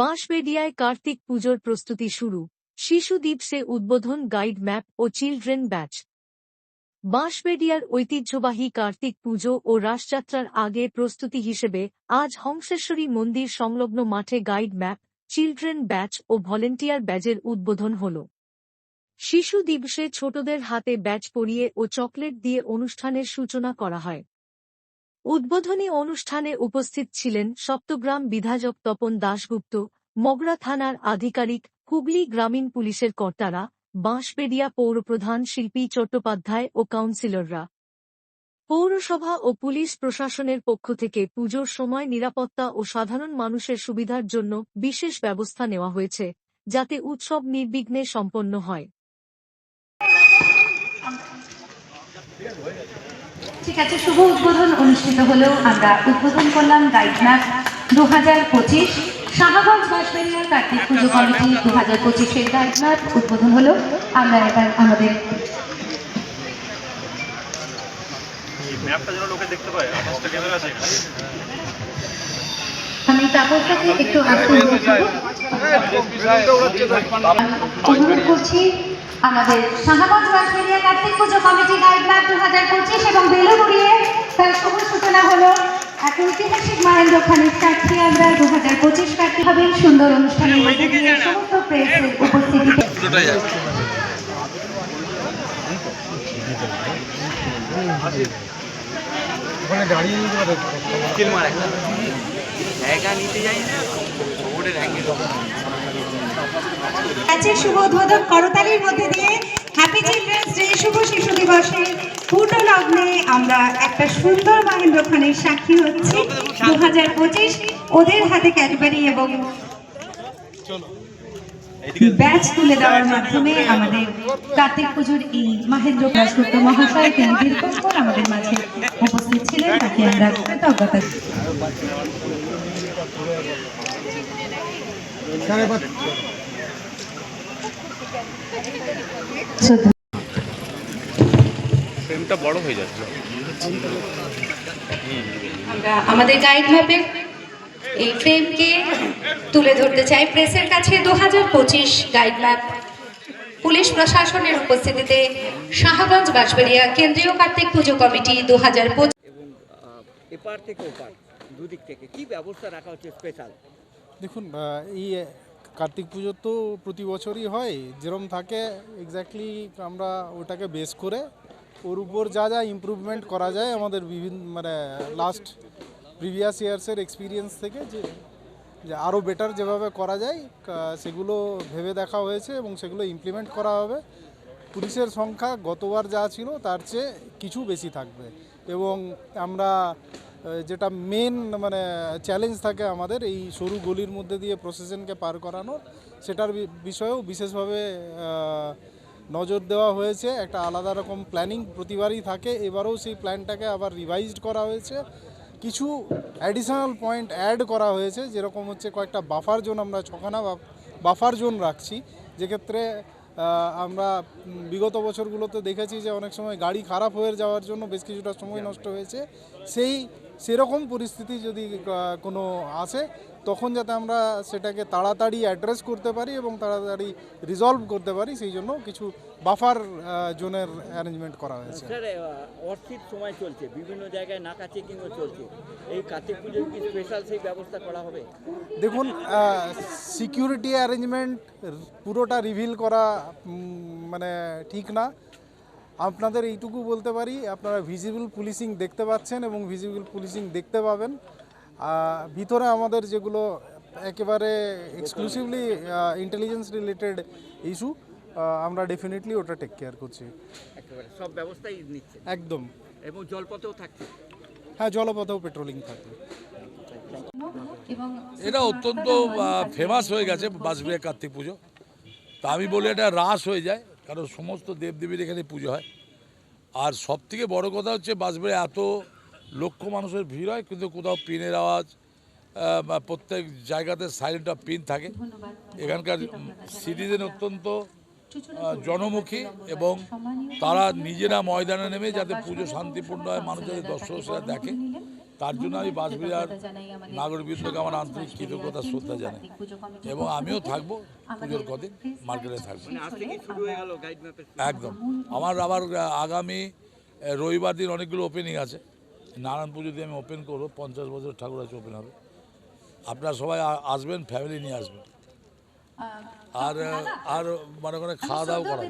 বাঁশবেডিয়ায় কার্তিক পুজোর প্রস্তুতি শুরু, শিশু দিবসে উদ্বোধন গাইড ম্যাপ ও চিলড্রেন ব্যাচ। বাঁশবেডিয়ার ঐতিহ্যবাহী কার্তিক পুজো ও রাসযাত্রার আগে প্রস্তুতি হিসেবে আজ হংসেশ্বরী মন্দির সংলগ্ন মাঠে গাইড ম্যাপ, চিলড্রেন ব্যাচ ও ভলেন্টিয়ার ব্যাজের উদ্বোধন হল। শিশু দিবসে ছোটদের হাতে ব্যাচ পরিয়ে ও চকলেট দিয়ে অনুষ্ঠানের সূচনা করা হয়। উদ্বোধনী অনুষ্ঠানে উপস্থিত ছিলেন সপ্তগ্রাম বিধায়ক তপন দাশগুপ্ত, মগরা থানার আধিকারিক হুগলি গ্রামীণ পুলিশের কর্তারা, বাঁশবেড়িয়া পৌরপ্রধান শিল্পী চট্টোপাধ্যায় ও কাউন্সিলররা। পৌরসভা ও পুলিশ প্রশাসনের পক্ষ থেকে পুজোর সময় নিরাপত্তা ও সাধারণ মানুষের সুবিধার জন্য বিশেষ ব্যবস্থা নেওয়া হয়েছে, যাতে উৎসব নির্বিঘ্নে সম্পন্ন হয়। ঠিক আছে, শুভ উদ্বোধন অনুষ্ঠিত হলো আমরা উদ্বোধন করলাম গাইড ম্যাপ দু হাজার পঁচিশ শাহগঞ্জ বাঁশবেড়িয়া কার্তিক পুজো কমিটি দু হাজার পঁচিশের গাইড ম্যাপ উদ্বোধন হলো আমরা এবার আমাদের। আমি তাপসটাকে একটু আস্তে। অনুরোধ করছি আমাদের শাহবাজ বাঁশবেড়িয়া কার্তিক পুজো কমিটি গাইড ম্যাপ দু হাজার পঁচিশ এবং বেলুগুড়িয়ে তার শুভ সূচনা হলো এক ঐতিহাসিক মহেন্দ্র খানির সাক্ষী আমরা দু হাজার পঁচিশ কাটতে হবে সুন্দর অনুষ্ঠানের মধ্যে দিয়ে সমস্ত প্রেসের উপস্থিতিতে। জায়গা নিতে যাই না অ্যাঙ্গেল ম্যাচের শুভ উদ্বোধন করতালির মধ্যে দিয়ে হ্যাপি চিলড্রেন্স ডে শুভ শিশু দিবসে পূর্ণ লগ্নে আমরা একটা সুন্দর মহেন্দ্র খানের সাক্ষী হচ্ছি। দু হাজার পঁচিশ ওদের হাতে ক্যাডবেরি এবং ব্যাচ তুলে দেওয়ার মাধ্যমে আমাদের কার্তিক পুজোর এই মহেন্দ্র দাসগুপ্ত মহাশয় তিনি দীর্ঘক্ষণ আমাদের মাঝে উপস্থিত ছিলেন, তাকে আমরা কৃতজ্ঞতা বড় হয়ে যাচ্ছে। আমাদের গাইড ম্যাপের এই ফ্রেমকে তুলে ধরতে চাই। প্রেসের কাছে দু হাজার পঁচিশ গাইড ম্যাপ পুলিশ প্রশাসনের উপস্থিতিতে শাহগঞ্জ বাঁশবেড়িয়া কেন্দ্রীয় কার্তিক পুজো কমিটি দু হাজার এবং এপার থেকে ওপার দুদিক থেকে কি ব্যবস্থা রাখা হচ্ছে স্পেশাল দেখুন এই কার্তিক পুজো তো প্রতি বছরই হয়, যেরম থাকে এক্স্যাক্টলি আমরা ওটাকে বেস করে ওর উপর যা যা ইমপ্রুভমেন্ট করা যায় আমাদের বিভিন্ন মানে লাস্ট প্রিভিয়াস ইয়ার্সের এক্সপিরিয়েন্স থেকে যে যে আরও বেটার যেভাবে করা যায় সেগুলো ভেবে দেখা হয়েছে এবং সেগুলো ইমপ্লিমেন্ট করা হবে। পুলিশের সংখ্যা গতবার যা ছিল তার চেয়ে কিছু বেশি থাকবে। এবং আমরা যেটা মেন মানে চ্যালেঞ্জ থাকে আমাদের এই সরু গলির মধ্যে দিয়ে প্রসেশনকে পার করানোর সেটার বিষয়েও বিশেষভাবে নজর দেওয়া হয়েছে। একটা আলাদা রকম প্ল্যানিং প্রতিবারই থাকে। এবারেও সেই প্ল্যানটাকে আবার রিভাইজড করা হয়েছে। কিছু অ্যাডিশনাল পয়েন্ট অ্যাড করা হয়েছে। যেরকম হচ্ছে কয়েকটা বাফার জোন আমরা ছখানা বাফার জোন রাখছি। যেক্ষেত্রে আমরা বিগত বছরগুলোতে দেখেছি যে অনেক সময় গাড়ি খারাপ হয়ে যাওয়ার জন্য বেশ কিছুটা সময় নষ্ট হয়েছে। সেই সেরকম পরিস্থিতি যদি কোনো আসে তখন যাতে আমরা সেটাকে তাড়াতাড়ি অ্যাড্রেস করতে পারি এবং তাড়াতাড়ি রিজলভ করতে পারি সেই জন্য কিছু বাফার জোনের অ্যারেঞ্জমেন্ট করা হয়েছে। স্যার অস্থির সময় চলছে বিভিন্ন জায়গায় নাকা চেকিংও চলছে। এই কার্তিক পুজোর কি স্পেশাল সেই ব্যবস্থা করা হবে? দেখুন সিকিউরিটি অ্যারেঞ্জমেন্ট পুরোটা রিভিল করা মানে ঠিক না। আপনাদের এইটুকু বলতে পারি আপনারা ভিজিবল পুলিশিং দেখতে পাচ্ছেন এবং ভিজিবল পুলিশিং দেখতে পাবেন। ভিতরে আমাদের যেগুলো একেবারে এক্সক্লুসিভলি ইন্টেলিজেন্স রিলেটেড ইস্যু আমরা ডেফিনেটলি ওটা টেক কেয়ার করছি। একেবারে সব ব্যবস্থাই নিচ্ছে। একদম। এবং জলপথেও থাকছে। হ্যাঁ জলপথেও পেট্রোলিং থাকবে এটা অত্যন্ত ফেমাস হয়ে গেছে বাঁশবেড়িয়া কার্তিক পুজো। তা আমি বলি এটা রাস হয়ে যায়। কারণ সমস্ত দেবদেবীর এখানে পুজো হয়। আর সব থেকে বড় কথা হচ্ছে বাঁশবেড়ে এত লক্ষ মানুষের ভিড় হয় কিন্তু কোথাও পিনের আওয়াজ প্রত্যেক জায়গাতে সাইলেন্ট অফ পিন থাকে। এখানকার সিটিজেন অত্যন্ত জনমুখী এবং তারা নিজেরা ময়দানে নেমে যাতে পুজো শান্তিপূর্ণ হয় মানুষ যাতে দর্শক সেটা দেখে। তার জন্য আমি বাসবিহার নাগরিকবৃন্দকে আমার আন্তরিক কৃতজ্ঞতা শ্রদ্ধা জানাই। এবং আমিও থাকব পুজোর কদিন মার্কেটে থাকব। মানে হয়ে একদম। আমার আবার আগামী রবিবার দিন অনেকগুলো ওপেনিং আছে। নারায়ণ পুজো দিয়ে আমি ওপেন করব। পঞ্চাশ বছর ঠাকুর আছে ওপেন হবে। আপনারা সবাই আসবেন ফ্যামিলি নিয়ে আসবেন। আর আর মনে ওখানে খাওয়া দাওয়া করা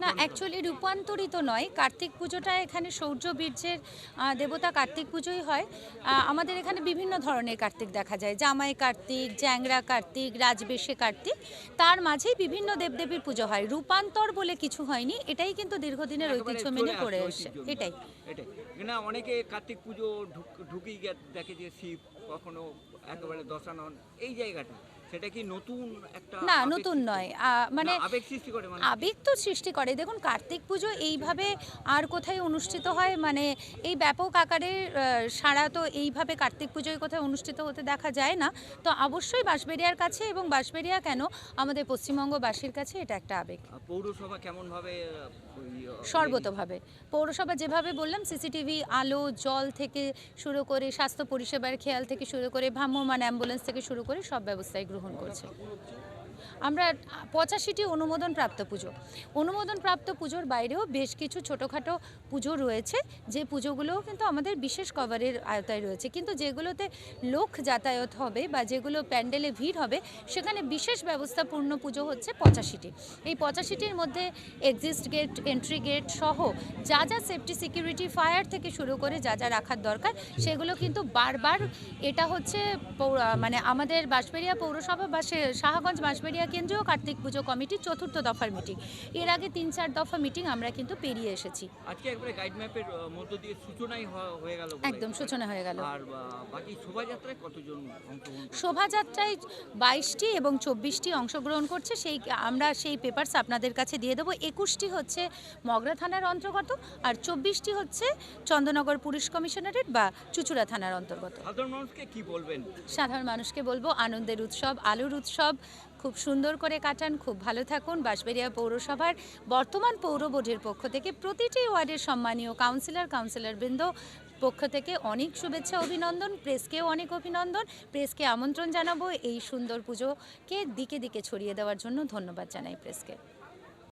না অ্যাকচুয়ালি রূপান্তরিত নয়। কার্তিক পুজোটা এখানে সৌর্য বীর্যের দেবতা কার্তিক পুজোই হয়। আমাদের এখানে বিভিন্ন ধরনের কার্তিক দেখা যায়। জামাই কার্তিক জ্যাংরা কার্তিক রাজবেশে কার্তিক। তার মাঝেই বিভিন্ন দেবদেবীর পুজো হয়। রূপান্তর বলে কিছু হয়নি এটাই কিন্তু দীর্ঘদিনের ঐতিহ্য মেনে করে এসছে এটাই। না অনেকে কার্তিক পুজো ঢুক- ঢুকেই গে- দেখে যে শিব কখনো একেবারে দশানন এই জায়গাটা। সেটা কি নতুন একটা না নতুন নয়। মানে আবেগ সৃষ্টি করে মানে? আবেগ তো সৃষ্টি করে। দেখুন কার্তিক পুজো এইভাবে আর কোথায় অনুষ্ঠিত হয়? মানে এই ব্যাপক আকারে সারা তো এইভাবে কার্তিক পুজোয় কোথায় অনুষ্ঠিত হতে দেখা যায় না। তো অবশ্যই বাঁশবেরিয়ার কাছে এবং বাঁশবেরিয়া কেন? আমাদের পশ্চিমবঙ্গবাসীর কাছে এটা একটা আবেগ। পৌরসভা কেমন ভাবে সর্বতভাবে। পৌরসভা যেভাবে বললাম সিসিটিভি আলো জল থেকে শুরু করে স্বাস্থ্য পরিষেবার খেয়াল থেকে শুরু করে ভ্রাম্যমান অ্যাম্বুলেন্স থেকে শুরু করে সব ব্যবস্থাই গ্রহণ করছে। আমরা পঁচাশিটি অনুমোদন প্রাপ্ত পুজো। অনুমোদন প্রাপ্ত পুজোর বাইরেও বেশ কিছু ছোটোখাটো পুজো রয়েছে, যে পুজোগুলোও কিন্তু আমাদের বিশেষ কভারের আয়তায় রয়েছে। কিন্তু যেগুলোতে লোক যাতায়াত হবে বা যেগুলো প্যান্ডেলে ভিড় হবে, সেখানে বিশেষ ব্যবস্থাপূর্ণ পুজো হচ্ছে পঁচাশিটি। এই পঁচাশিটির মধ্যে এক্সিস্ট গেট এন্ট্রি গেট সহ যা যা সেফটি সিকিউরিটি ফায়ার থেকে শুরু করে যা যা রাখার দরকার, সেগুলো কিন্তু বারবার এটা হচ্ছে মানে আমাদের বাঁশবেড়িয়া পৌরসভা বা সে- শাহগঞ্জ বাঁশবেড়িয়া কেন্দ্রীয় কার্তিক পুজো কমিটির চতুর্থ দফার মিটিং। এর আগে তিন চার দফা মিটিং আমরা কিন্তু পেরিয়ে এসেছি। আজকে একবারে গাইড ম্যাপের মধ্য দিয়ে সূচনাই হয়ে গেল একদম সূচনা হয়ে গেল। আর বাকি শোভাযাত্রায় কতজন শোভাযাত্রায় বাইশটি এবং চব্বিশটি অংশগ্রহণ করছে। সেই আমরা সেই পেপারস আপনাদের কাছে দিয়ে দেবো। একুশটি হচ্ছে মগরা থানার অন্তর্গত আর চব্বিশটি হচ্ছে চন্দ্রনগর পুলিশ কমিশনারেট বা চুচুড়া থানার অন্তর্গত। সাধারণ মানুষকে কি বলবেন? সাধারণ মানুষকে বলব আনন্দের উৎসব আলুর উৎসব খুব সুন্দর করে কাটান, খুব ভালো থাকুন। বাঁশবেড়িয়া পৌরসভার বর্তমান পৌর বোর্ডের পক্ষ থেকে প্রতিটি ওয়ার্ডের সম্মানীয় কাউন্সিলর কাউন্সিলর বৃন্দ পক্ষ থেকে অনেক শুভেচ্ছা, অভিনন্দন। প্রেসকেও অনেক অভিনন্দন। প্রেসকে আমন্ত্রণ জানাব এই সুন্দর পুজোকে দিকে দিকে ছড়িয়ে দেওয়ার জন্য ধন্যবাদ জানাই প্রেসকে।